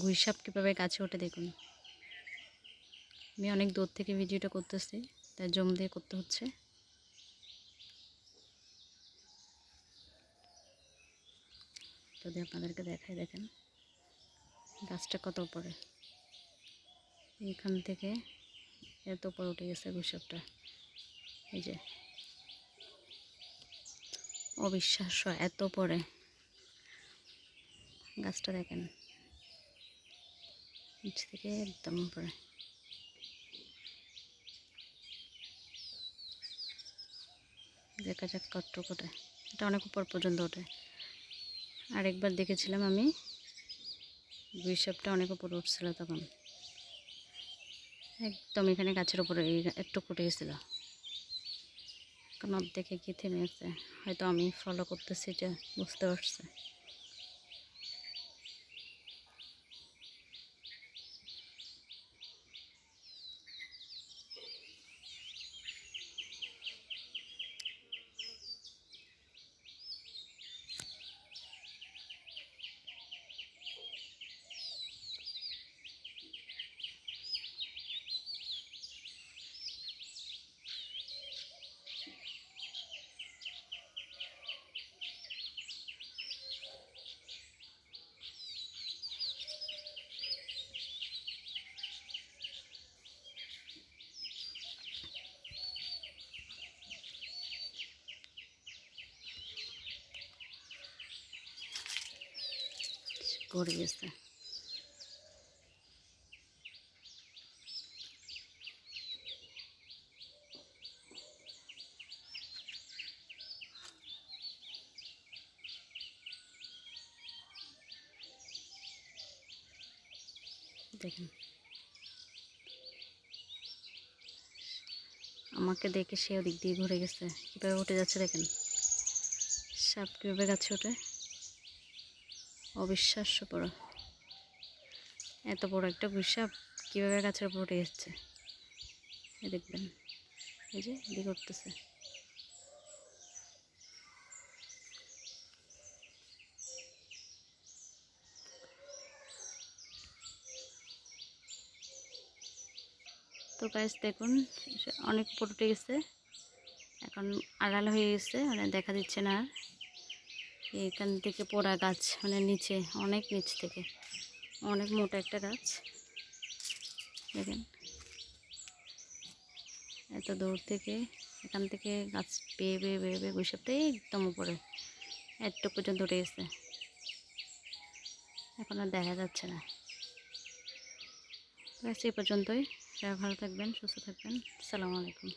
গুইসাপ কীভাবে গাছে ওঠে দেখুন। আমি অনেক দূর থেকে ভিডিওটা করতেছি, তাই জম দিয়ে করতে হচ্ছে। যদি আপনাদেরকে দেখাই, দেখেন। গাছটা কত উপরে। এখান থেকে এত উপরে উঠে গেছে গুইসাপটা। এই যে। অবিশ্বাস্য, এত পরে গাছটা দেখেন। নিচ থেকে একদম উপরে। দেখা যাক কত করে এটা অনেক উপর পর্যন্ত ওঠে। আরেকবার দেখেছিলাম আমি গুইসাপটা অনেক উপরে উঠছিল তখন। একদম এখানে গাছের উপরে একটু ফুটে গেছিল। এখন অর্ধেকে কি থেমে আছে। হয়তো আমি ফলো করতেছি এটা, বুঝতে পারছে। পড়ে গেছে। দেখেন। আমাকে দেখে সে ওদিক দিয়ে ঘুরে গেছে। কীভাবে উঠে যাচ্ছে দেখেন? সাপ কীভাবে গাছে ওঠে? অবিশ্বাস্য বড় এত বড় একটা গুসাপ কীভাবে গাছের উপর উঠে যাচ্ছে দেখবেন, এই যে এদিকে উঠতেছে। তো গাছ দেখুন, অনেক উপর উঠে গেছে। এখন আড়াল হয়ে গেছে মানে দেখা দিচ্ছে না আর। এখান থেকে পোড়া গাছ মানে নিচে, অনেক নিচ থেকে, অনেক মোটা একটা গাছ। দেখেন, এত দূর থেকে এখান থেকে গাছ পেয়ে বেয়ে বেয়ে বেয়ে বৈশাখটাই একদম উপরে। একটু পর্যন্ত উঠে গেছে। এখন আর দেখা যাচ্ছে না। ব্যাস এই পর্যন্তই। ভালো থাকবেন, সুস্থ থাকবেন। আসসালামু আলাইকুম।